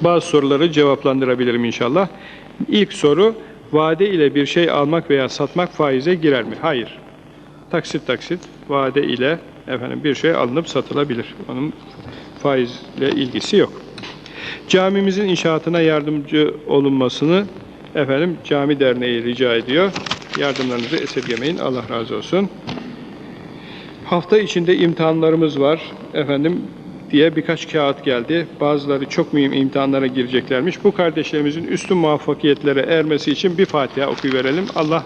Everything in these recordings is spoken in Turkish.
Bazı soruları cevaplandırabilirim inşallah. İlk soru, vade ile bir şey almak veya satmak faize girer mi? Hayır. Taksit taksit, vade ile efendim bir şey alınıp satılabilir. Onun faizle ilgisi yok. Camimizin inşaatına yardımcı olunmasını efendim cami derneği rica ediyor. Yardımlarınızı esirgemeyin. Allah razı olsun. Hafta içinde imtihanlarımız var. Efendim diye birkaç kağıt geldi. Bazıları çok mühim imtihanlara gireceklermiş. Bu kardeşlerimizin üstün muvaffakiyetlere ermesi için bir Fatiha okuyuverelim. Allah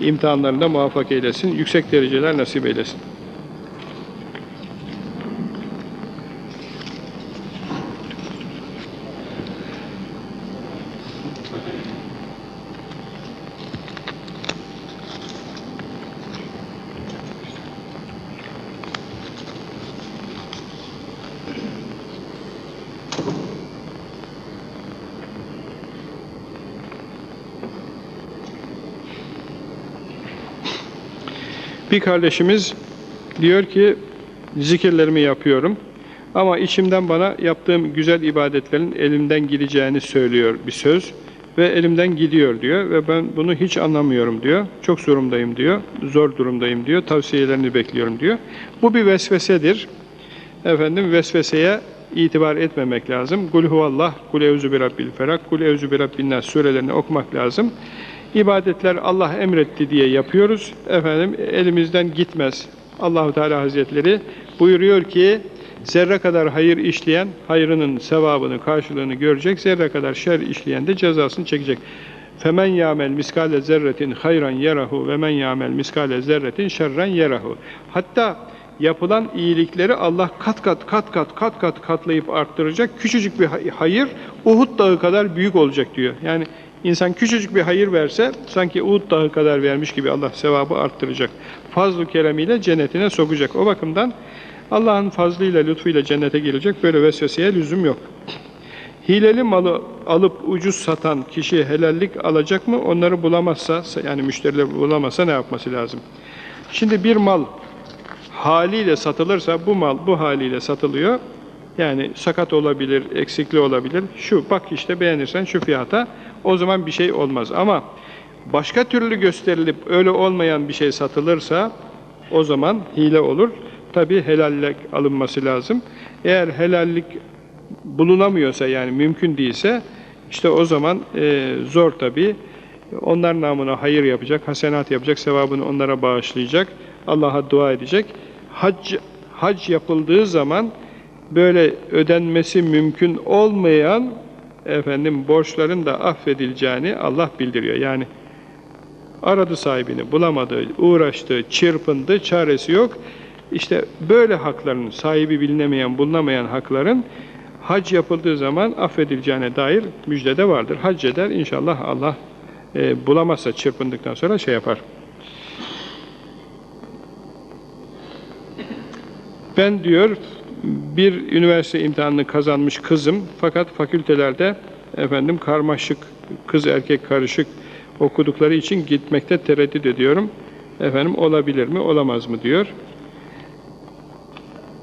imtihanlarında muvaffak eylesin. Yüksek dereceler nasip eylesin. Bir kardeşimiz diyor ki zikirlerimi yapıyorum ama içimden bana yaptığım güzel ibadetlerin elimden gideceğini söylüyor bir söz ve elimden gidiyor diyor ve ben bunu hiç anlamıyorum diyor. Çok zorumdayım diyor. Zor durumdayım diyor. Tavsiyelerini bekliyorum diyor. Bu bir vesvesedir. Efendim vesveseye itibar etmemek lazım. Kul huvallah, kul evzu bi rabbil felak, kul evzu bi rabbin nas surelerini okumak lazım. İbadetler Allah emretti diye yapıyoruz. Efendim elimizden gitmez. Allahu Teala Hazretleri buyuruyor ki zerre kadar hayır işleyen hayrının sevabını, karşılığını görecek. Zerre kadar şer işleyen de cezasını çekecek. Femen yamel miskale zerretin hayran yarahu ve men yamel miskale zerretin şerren yarahu. Hatta yapılan iyilikleri Allah kat kat kat kat kat kat katlayıp arttıracak. Küçücük bir hayır Uhud dağı kadar büyük olacak diyor. Yani insan küçücük bir hayır verse sanki Uhud dağı kadar vermiş gibi Allah sevabı arttıracak. Fazl-ı keremiyle cennetine sokacak. O bakımdan Allah'ın fazlıyla, lütfuyla cennete girecek. Böyle vesveseye lüzum yok. Hileli malı alıp ucuz satan kişi helallik alacak mı? Onları bulamazsa, yani müşteriler bulamazsa ne yapması lazım? Şimdi bir mal haliyle satılırsa bu mal bu haliyle satılıyor. Yani sakat olabilir, eksikli olabilir. Şu bak işte beğenirsen şu fiyata o zaman bir şey olmaz. Ama başka türlü gösterilip öyle olmayan bir şey satılırsa o zaman hile olur. Tabi helallik alınması lazım. Eğer helallik bulunamıyorsa yani mümkün değilse işte o zaman e, zor tabi. Onlar namına hayır yapacak, hasenat yapacak, sevabını onlara bağışlayacak. Allah'a dua edecek. Hac, hac yapıldığı zaman böyle ödenmesi mümkün olmayan efendim borçların da affedileceğini Allah bildiriyor. Yani aradı sahibini, bulamadı, uğraştı, çırpındı, çaresi yok. İşte böyle hakların, sahibi bilinemeyen, bulunamayan hakların hac yapıldığı zaman affedileceğine dair müjdede vardır. Hac eder, inşallah Allah e, bulamazsa çırpındıktan sonra şey yapar. Ben diyor bir üniversite imtihanını kazanmış kızım fakat fakültelerde efendim karmaşık kız erkek karışık okudukları için gitmekte tereddüt ediyorum. Efendim olabilir mi olamaz mı diyor.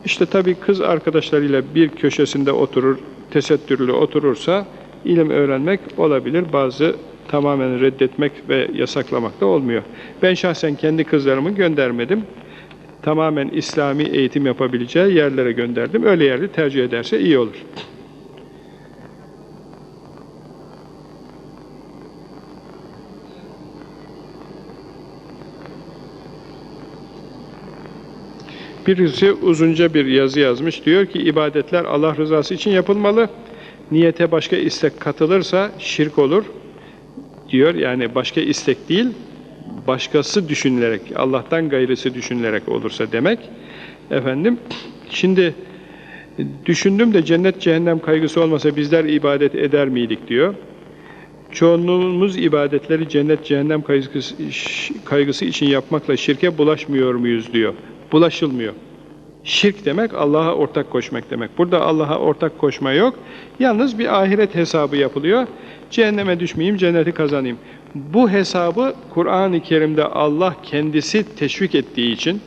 İşte tabii kız arkadaşlarıyla bir köşesinde oturur, tesettürlü oturursa ilim öğrenmek olabilir. Bazı tamamen reddetmek ve yasaklamak da olmuyor. Ben şahsen kendi kızlarımı göndermedim tamamen İslami eğitim yapabileceği yerlere gönderdim. Öyle yerleri tercih ederse iyi olur. Birisi uzunca bir yazı yazmış. Diyor ki ibadetler Allah rızası için yapılmalı. Niyete başka istek katılırsa şirk olur. Diyor yani başka istek değil, başkası düşünülerek, Allah'tan gayrısı düşünülerek olursa demek. Efendim, şimdi düşündüm de cennet cehennem kaygısı olmasa bizler ibadet eder miydik diyor. Çoğunluğumuz ibadetleri cennet cehennem kaygısı, için yapmakla şirke bulaşmıyor muyuz diyor. Bulaşılmıyor. Şirk demek Allah'a ortak koşmak demek. Burada Allah'a ortak koşma yok. Yalnız bir ahiret hesabı yapılıyor. Cehenneme düşmeyeyim, cenneti kazanayım. Bu hesabı Kur'an-ı Kerim'de Allah kendisi teşvik ettiği için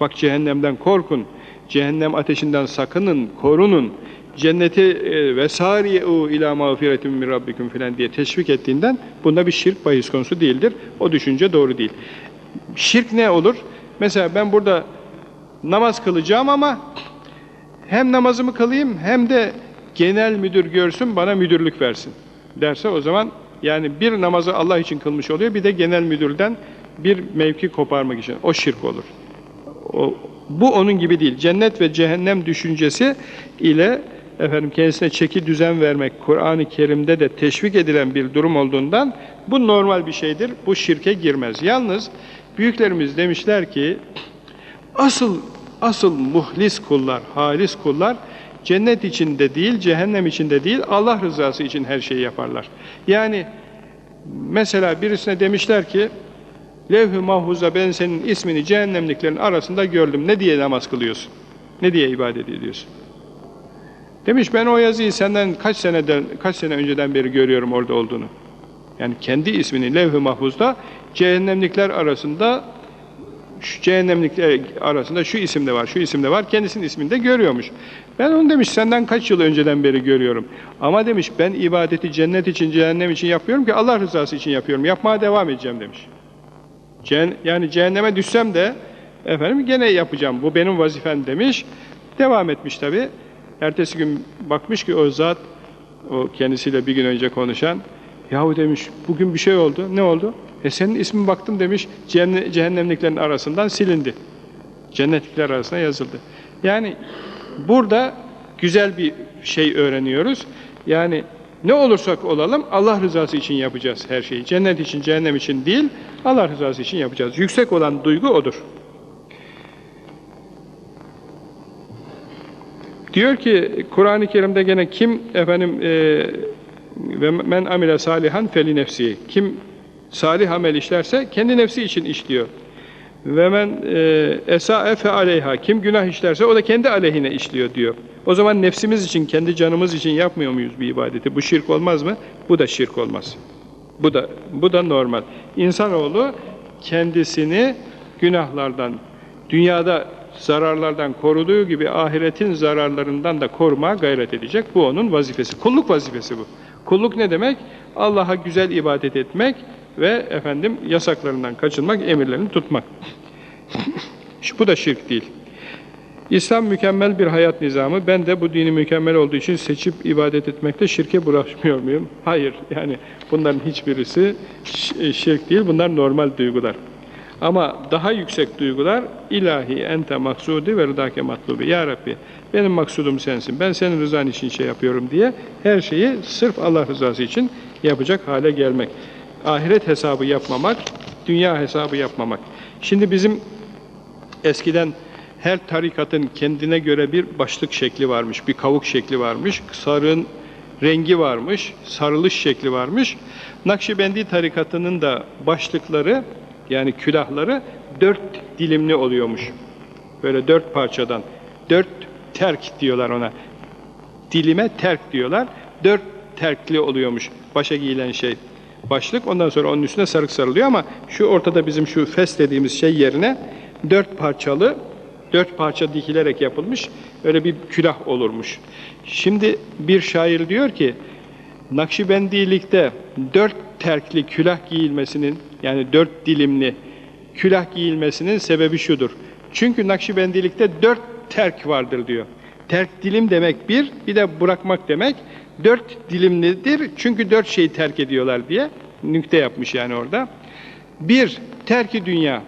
bak cehennemden korkun, cehennem ateşinden sakının, korunun cenneti e, ve sari'u ila mağfiretin min rabbikum filan diye teşvik ettiğinden bunda bir şirk bahis konusu değildir. O düşünce doğru değil. Şirk ne olur? Mesela ben burada namaz kılacağım ama hem namazımı kılayım hem de genel müdür görsün bana müdürlük versin derse o zaman yani bir namazı Allah için kılmış oluyor bir de genel müdürden bir mevki koparmak için o şirk olur. O, bu onun gibi değil. Cennet ve cehennem düşüncesi ile efendim kendisine çeki düzen vermek Kur'an-ı Kerim'de de teşvik edilen bir durum olduğundan bu normal bir şeydir. Bu şirke girmez. Yalnız büyüklerimiz demişler ki asıl asıl muhlis kullar, halis kullar cennet içinde değil, cehennem içinde değil, Allah rızası için her şeyi yaparlar. Yani mesela birisine demişler ki Levh-i Mahfuz'da ben senin ismini cehennemliklerin arasında gördüm. Ne diye namaz kılıyorsun? Ne diye ibadet ediyorsun? Demiş ben o yazıyı senden kaç seneden kaç sene önceden beri görüyorum orada olduğunu. Yani kendi ismini Levh-i Mahfuz'da cehennemlikler arasında cehennemlikler arasında şu isimde var, şu isimde var. Kendisinin isminde görüyormuş. Ben onu demiş senden kaç yıl önceden beri görüyorum. Ama demiş ben ibadeti cennet için, cehennem için yapıyorum ki Allah rızası için yapıyorum. Yapmaya devam edeceğim demiş. Yani cehenneme düşsem de efendim gene yapacağım. Bu benim vazifem demiş. Devam etmiş tabi. Ertesi gün bakmış ki o zat o kendisiyle bir gün önce konuşan yahu demiş bugün bir şey oldu. Ne oldu? E senin ismin baktım demiş cehennemliklerin arasından silindi. Cennetlikler arasına yazıldı. Yani burada güzel bir şey öğreniyoruz. Yani ne olursak olalım Allah rızası için yapacağız her şeyi. Cennet için, cehennem için değil, Allah rızası için yapacağız. Yüksek olan duygu odur. Diyor ki Kur'an-ı Kerim'de gene kim efendim e, ve men amile salihan feli nefsi. Kim salih amel işlerse kendi nefsi için işliyor. Ve men e, esa'e aleyha. Kim günah işlerse o da kendi aleyhine işliyor diyor. O zaman nefsimiz için, kendi canımız için yapmıyor muyuz bir ibadeti? Bu şirk olmaz mı? Bu da şirk olmaz. Bu da bu da normal. İnsanoğlu kendisini günahlardan, dünyada zararlardan koruduğu gibi ahiretin zararlarından da korumaya gayret edecek. Bu onun vazifesi. Kulluk vazifesi bu. Kulluk ne demek? Allah'a güzel ibadet etmek ve efendim yasaklarından kaçınmak, emirlerini tutmak. bu da şirk değil. İslam mükemmel bir hayat nizamı. Ben de bu dini mükemmel olduğu için seçip ibadet etmekte şirke bulaşmıyor muyum? Hayır. Yani bunların hiçbirisi şirk değil. Bunlar normal duygular. Ama daha yüksek duygular ilahi ente maksudi ve rıdake matlubi. Ya Rabbi benim maksudum sensin. Ben senin rızan için şey yapıyorum diye her şeyi sırf Allah rızası için yapacak hale gelmek. Ahiret hesabı yapmamak, dünya hesabı yapmamak. Şimdi bizim eskiden her tarikatın kendine göre bir başlık şekli varmış, bir kavuk şekli varmış, sarığın rengi varmış, sarılış şekli varmış. Nakşibendi tarikatının da başlıkları yani külahları dört dilimli oluyormuş. Böyle dört parçadan. Dört terk diyorlar ona. Dilime terk diyorlar. Dört terkli oluyormuş başa giyilen şey. Başlık ondan sonra onun üstüne sarık sarılıyor ama şu ortada bizim şu fes dediğimiz şey yerine dört parçalı dört parça dikilerek yapılmış öyle bir külah olurmuş. Şimdi bir şair diyor ki Nakşibendilikte dört terkli külah giyilmesinin yani dört dilimli külah giyilmesinin sebebi şudur. Çünkü Nakşibendilikte dört terk vardır diyor. Terk dilim demek bir, bir de bırakmak demek. Dört dilimlidir çünkü dört şeyi terk ediyorlar diye nükte yapmış yani orada. Bir, terki dünya.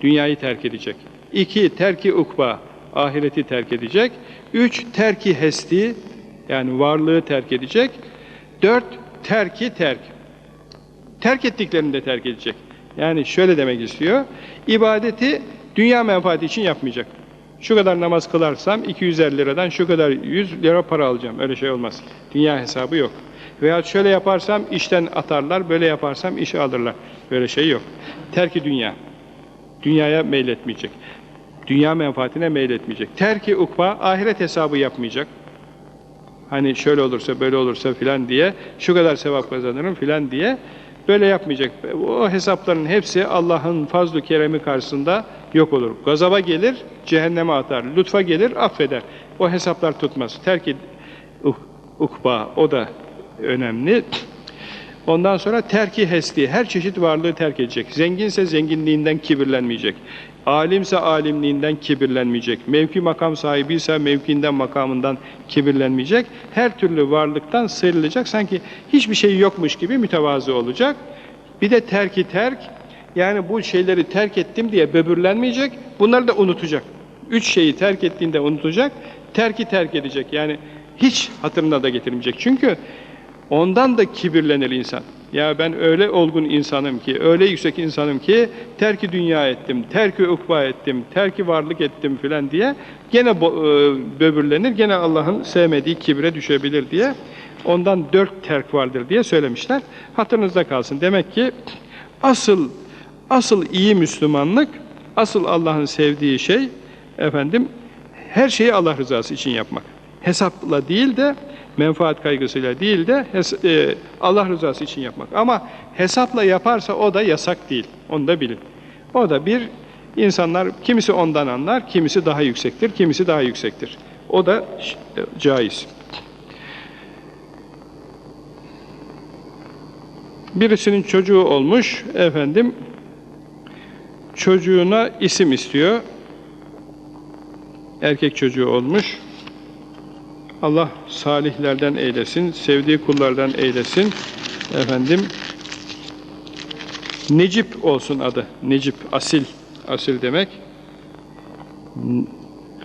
Dünyayı terk edecek. İki, terki ukba. Ahireti terk edecek. Üç, terki hesti. Yani varlığı terk edecek. Dört, terki terk. Terk ettiklerini de terk edecek. Yani şöyle demek istiyor. İbadeti dünya menfaati için yapmayacak. Şu kadar namaz kılarsam 250 liradan şu kadar 100 lira para alacağım. Öyle şey olmaz. Dünya hesabı yok. Veya şöyle yaparsam işten atarlar, böyle yaparsam işe alırlar. Böyle şey yok. Terki dünya. Dünyaya meyletmeyecek. Dünya menfaatine meyletmeyecek. Terki ukba, ahiret hesabı yapmayacak. Hani şöyle olursa, böyle olursa filan diye, şu kadar sevap kazanırım filan diye böyle yapmayacak. O hesapların hepsi Allah'ın fazlu keremi karşısında yok olur. Gazaba gelir, cehenneme atar. Lütfa gelir, affeder. O hesaplar tutmaz. Terk uh- ukba, o da önemli. Ondan sonra terki hesli, her çeşit varlığı terk edecek. Zenginse zenginliğinden kibirlenmeyecek. Alimse alimliğinden kibirlenmeyecek. Mevki makam sahibiyse mevkiinden makamından kibirlenmeyecek. Her türlü varlıktan sıyrılacak. Sanki hiçbir şey yokmuş gibi mütevazı olacak. Bir de terki terk, yani bu şeyleri terk ettim diye böbürlenmeyecek. Bunları da unutacak. Üç şeyi terk ettiğinde unutacak. Terki terk edecek. Yani hiç hatırına da getirmeyecek. Çünkü Ondan da kibirlenir insan. Ya ben öyle olgun insanım ki, öyle yüksek insanım ki terki dünya ettim, terki ukba ettim, terki varlık ettim filan diye gene e, böbürlenir, gene Allah'ın sevmediği kibre düşebilir diye ondan dört terk vardır diye söylemişler. Hatırınızda kalsın. Demek ki asıl asıl iyi Müslümanlık, asıl Allah'ın sevdiği şey efendim her şeyi Allah rızası için yapmak. Hesapla değil de menfaat kaygısıyla değil de e, Allah rızası için yapmak. Ama hesapla yaparsa o da yasak değil. Onu da bilin. O da bir insanlar kimisi ondan anlar, kimisi daha yüksektir, kimisi daha yüksektir. O da e, caiz. Birisinin çocuğu olmuş, efendim, çocuğuna isim istiyor. Erkek çocuğu olmuş. Allah salihlerden eylesin, sevdiği kullardan eylesin. Efendim, Necip olsun adı. Necip, asil. Asil demek.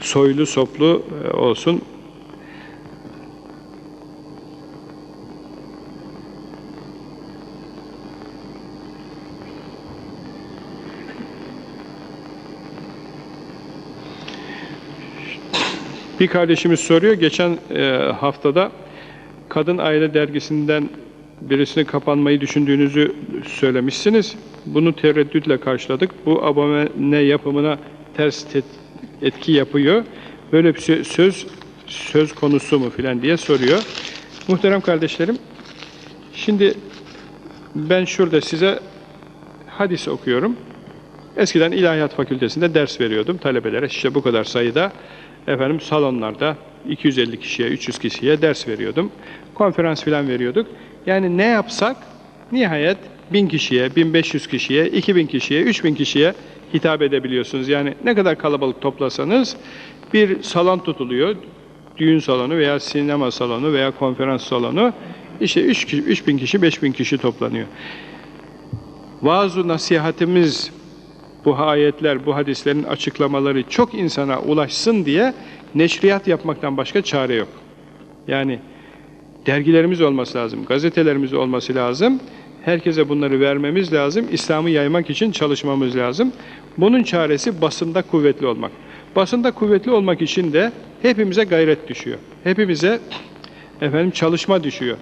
Soylu, soplu e, olsun. Bir kardeşimiz soruyor, geçen e, haftada Kadın Aile Dergisi'nden birisinin kapanmayı düşündüğünüzü söylemişsiniz. Bunu tereddütle karşıladık. Bu abone yapımına ters etki yapıyor. Böyle bir sö- söz söz konusu mu filan diye soruyor. Muhterem kardeşlerim, şimdi ben şurada size hadis okuyorum. Eskiden İlahiyat Fakültesi'nde ders veriyordum talebelere. İşte bu kadar sayıda efendim salonlarda 250 kişiye, 300 kişiye ders veriyordum. Konferans filan veriyorduk. Yani ne yapsak nihayet 1000 kişiye, 1500 kişiye, 2000 kişiye, 3000 kişiye hitap edebiliyorsunuz. Yani ne kadar kalabalık toplasanız bir salon tutuluyor. Düğün salonu veya sinema salonu veya konferans salonu. İşte 3 kişi, 3000 kişi, 5000 kişi toplanıyor. Vaaz-ı nasihatimiz bu ayetler, bu hadislerin açıklamaları çok insana ulaşsın diye neşriyat yapmaktan başka çare yok. Yani dergilerimiz olması lazım, gazetelerimiz olması lazım. Herkese bunları vermemiz lazım. İslam'ı yaymak için çalışmamız lazım. Bunun çaresi basında kuvvetli olmak. Basında kuvvetli olmak için de hepimize gayret düşüyor. Hepimize efendim çalışma düşüyor.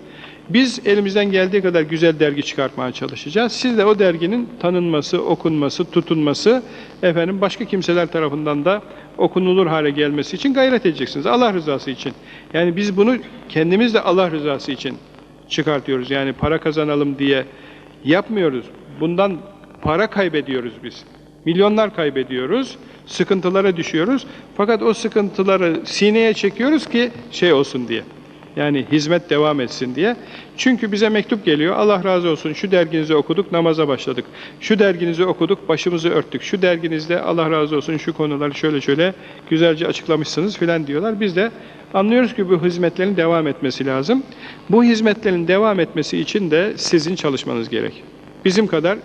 Biz elimizden geldiği kadar güzel dergi çıkartmaya çalışacağız. Siz de o derginin tanınması, okunması, tutunması, efendim başka kimseler tarafından da okunulur hale gelmesi için gayret edeceksiniz. Allah rızası için. Yani biz bunu kendimiz de Allah rızası için çıkartıyoruz. Yani para kazanalım diye yapmıyoruz. Bundan para kaybediyoruz biz. Milyonlar kaybediyoruz, sıkıntılara düşüyoruz. Fakat o sıkıntıları sineye çekiyoruz ki şey olsun diye. Yani hizmet devam etsin diye. Çünkü bize mektup geliyor. Allah razı olsun şu derginizi okuduk, namaza başladık. Şu derginizi okuduk, başımızı örttük. Şu derginizde Allah razı olsun şu konuları şöyle şöyle güzelce açıklamışsınız filan diyorlar. Biz de anlıyoruz ki bu hizmetlerin devam etmesi lazım. Bu hizmetlerin devam etmesi için de sizin çalışmanız gerek. Bizim kadar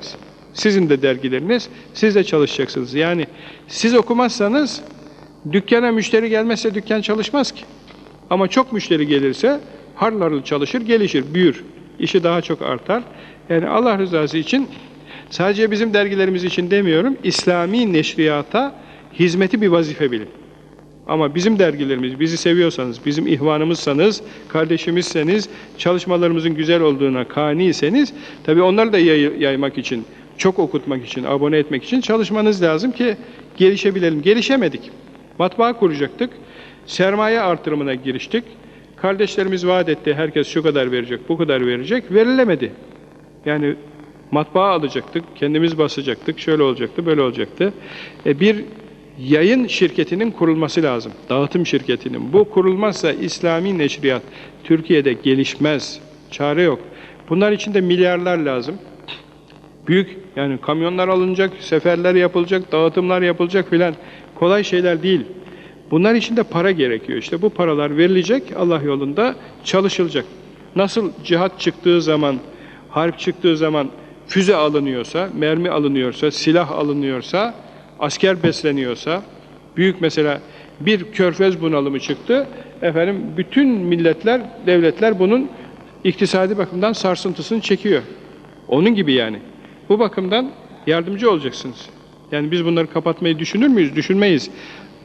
sizin de dergileriniz, siz de çalışacaksınız. Yani siz okumazsanız dükkana müşteri gelmezse dükkan çalışmaz ki. Ama çok müşteri gelirse harıl çalışır, gelişir, büyür. İşi daha çok artar. Yani Allah rızası için sadece bizim dergilerimiz için demiyorum, İslami neşriyata hizmeti bir vazife bilin. Ama bizim dergilerimiz, bizi seviyorsanız, bizim ihvanımızsanız, kardeşimizseniz, çalışmalarımızın güzel olduğuna kaniyseniz, tabii onları da yay- yaymak için, çok okutmak için, abone etmek için çalışmanız lazım ki gelişebilelim. Gelişemedik. Matbaa kuracaktık. Sermaye artırımına giriştik. Kardeşlerimiz vaat etti, herkes şu kadar verecek, bu kadar verecek. Verilemedi. Yani matbaa alacaktık, kendimiz basacaktık, şöyle olacaktı, böyle olacaktı. E bir yayın şirketinin kurulması lazım. Dağıtım şirketinin. Bu kurulmazsa İslami neşriyat Türkiye'de gelişmez. Çare yok. Bunlar için de milyarlar lazım. Büyük yani kamyonlar alınacak, seferler yapılacak, dağıtımlar yapılacak filan. Kolay şeyler değil. Bunlar için de para gerekiyor. İşte bu paralar verilecek, Allah yolunda çalışılacak. Nasıl cihat çıktığı zaman, harp çıktığı zaman füze alınıyorsa, mermi alınıyorsa, silah alınıyorsa, asker besleniyorsa, büyük mesela bir körfez bunalımı çıktı. Efendim bütün milletler, devletler bunun iktisadi bakımdan sarsıntısını çekiyor. Onun gibi yani. Bu bakımdan yardımcı olacaksınız. Yani biz bunları kapatmayı düşünür müyüz? Düşünmeyiz.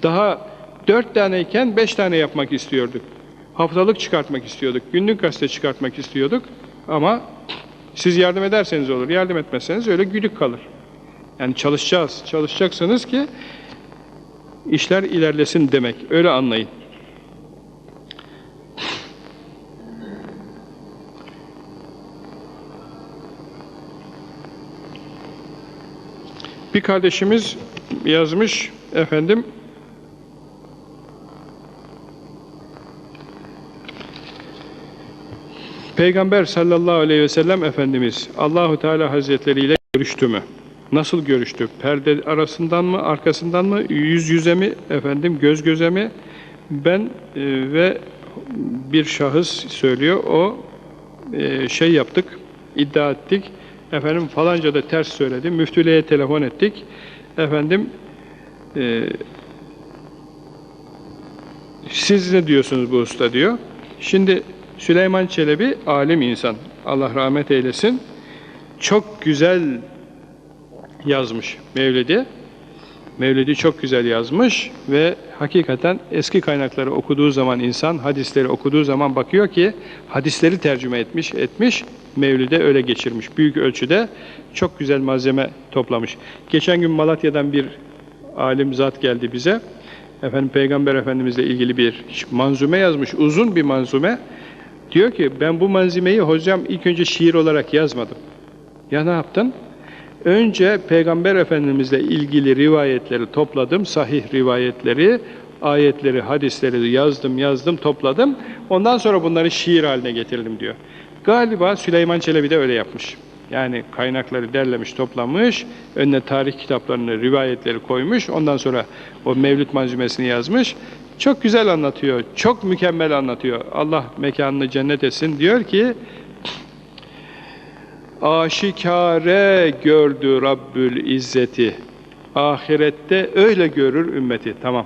Daha dört taneyken beş tane yapmak istiyorduk. Haftalık çıkartmak istiyorduk. Günlük gazete çıkartmak istiyorduk. Ama siz yardım ederseniz olur. Yardım etmezseniz öyle güdük kalır. Yani çalışacağız. Çalışacaksınız ki işler ilerlesin demek. Öyle anlayın. Bir kardeşimiz yazmış efendim Peygamber sallallahu aleyhi ve sellem Efendimiz Allahu Teala Hazretleri ile görüştü mü? Nasıl görüştü? Perde arasından mı, arkasından mı, yüz yüze mi, efendim göz göze mi? Ben e, ve bir şahıs söylüyor, o e, şey yaptık, iddia ettik. Efendim falanca da ters söyledi. Müftülüğe telefon ettik. Efendim e, siz ne diyorsunuz bu usta diyor. Şimdi Süleyman Çelebi alim insan. Allah rahmet eylesin. Çok güzel yazmış Mevlidi. Mevlidi çok güzel yazmış ve hakikaten eski kaynakları okuduğu zaman insan, hadisleri okuduğu zaman bakıyor ki hadisleri tercüme etmiş, etmiş, Mevlid'e öyle geçirmiş. Büyük ölçüde çok güzel malzeme toplamış. Geçen gün Malatya'dan bir alim zat geldi bize. Efendim Peygamber Efendimizle ilgili bir manzume yazmış, uzun bir manzume. Diyor ki ben bu malzemeyi hocam ilk önce şiir olarak yazmadım. Ya ne yaptın? Önce Peygamber Efendimizle ilgili rivayetleri topladım, sahih rivayetleri, ayetleri, hadisleri yazdım, yazdım, topladım. Ondan sonra bunları şiir haline getirdim diyor. Galiba Süleyman Çelebi de öyle yapmış. Yani kaynakları derlemiş, toplamış, önüne tarih kitaplarını, rivayetleri koymuş, ondan sonra o Mevlüt manzumesini yazmış. Çok güzel anlatıyor, çok mükemmel anlatıyor. Allah mekanını cennet etsin diyor ki, aşikare gördü Rabbül İzzeti. Ahirette öyle görür ümmeti. Tamam.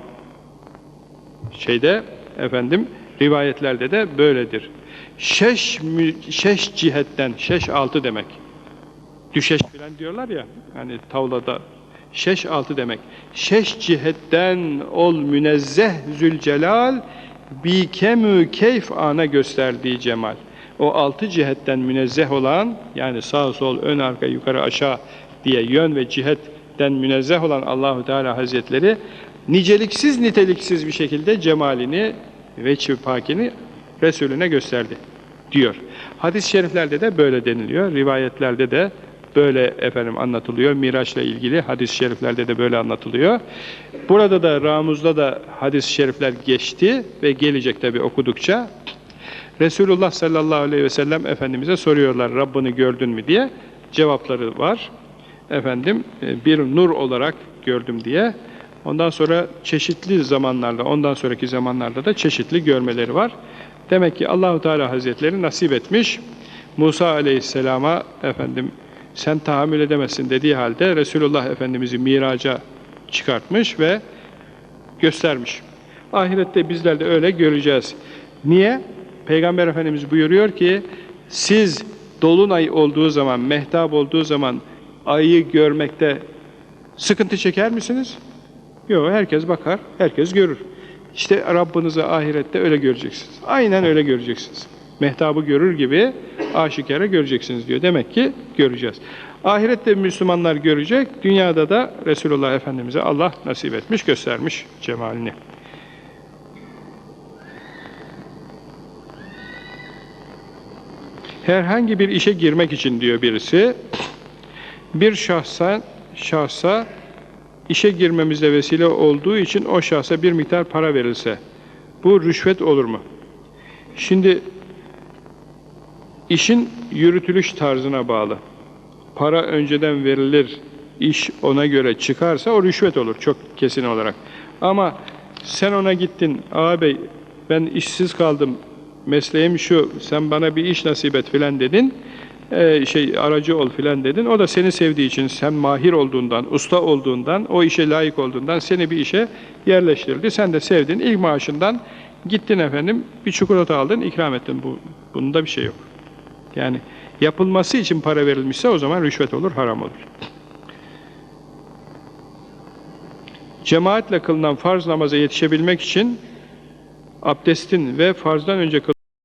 Şeyde efendim rivayetlerde de böyledir. Şeş, şeş cihetten, şeş altı demek. Düşeş falan diyorlar ya, hani tavlada şeş altı demek. Şeş cihetten ol münezzeh zülcelal bi kemü keyf ana gösterdiği cemal. O altı cihetten münezzeh olan, yani sağ sol, ön arka, yukarı aşağı diye yön ve cihetten münezzeh olan Allahu Teala Hazretleri niceliksiz niteliksiz bir şekilde cemalini ve pakini Resulüne gösterdi diyor. Hadis-i şeriflerde de böyle deniliyor. Rivayetlerde de böyle efendim anlatılıyor. Miraç'la ilgili hadis-i şeriflerde de böyle anlatılıyor. Burada da Ramuz'da da hadis-i şerifler geçti ve gelecek tabi okudukça. Resulullah sallallahu aleyhi ve sellem Efendimiz'e soruyorlar Rabbini gördün mü diye. Cevapları var. Efendim bir nur olarak gördüm diye. Ondan sonra çeşitli zamanlarda, ondan sonraki zamanlarda da çeşitli görmeleri var. Demek ki Allahu Teala Hazretleri nasip etmiş. Musa Aleyhisselam'a efendim sen tahammül edemezsin dediği halde Resulullah Efendimiz'i miraca çıkartmış ve göstermiş. Ahirette bizler de öyle göreceğiz. Niye? Peygamber Efendimiz buyuruyor ki siz dolunay olduğu zaman, mehtap olduğu zaman ayı görmekte sıkıntı çeker misiniz? Yok, herkes bakar, herkes görür. İşte Rabbinizi ahirette öyle göreceksiniz. Aynen öyle göreceksiniz. Mehtabı görür gibi aşikare göreceksiniz diyor. Demek ki göreceğiz. Ahirette Müslümanlar görecek, dünyada da Resulullah Efendimiz'e Allah nasip etmiş, göstermiş cemalini. Herhangi bir işe girmek için diyor birisi, bir şahsa, şahsa işe girmemize vesile olduğu için o şahsa bir miktar para verilse bu rüşvet olur mu? Şimdi işin yürütülüş tarzına bağlı. Para önceden verilir, iş ona göre çıkarsa o rüşvet olur çok kesin olarak. Ama sen ona gittin, ağabey ben işsiz kaldım, mesleğim şu, sen bana bir iş nasip et filan dedin, Ee, şey aracı ol filan dedin. O da seni sevdiği için, sen mahir olduğundan, usta olduğundan, o işe layık olduğundan seni bir işe yerleştirdi. Sen de sevdin, ilk maaşından gittin efendim, bir çikolata aldın, ikram ettin. Bu, bunda bir şey yok. Yani yapılması için para verilmişse o zaman rüşvet olur, haram olur. Cemaatle kılınan farz namaza yetişebilmek için abdestin ve farzdan önce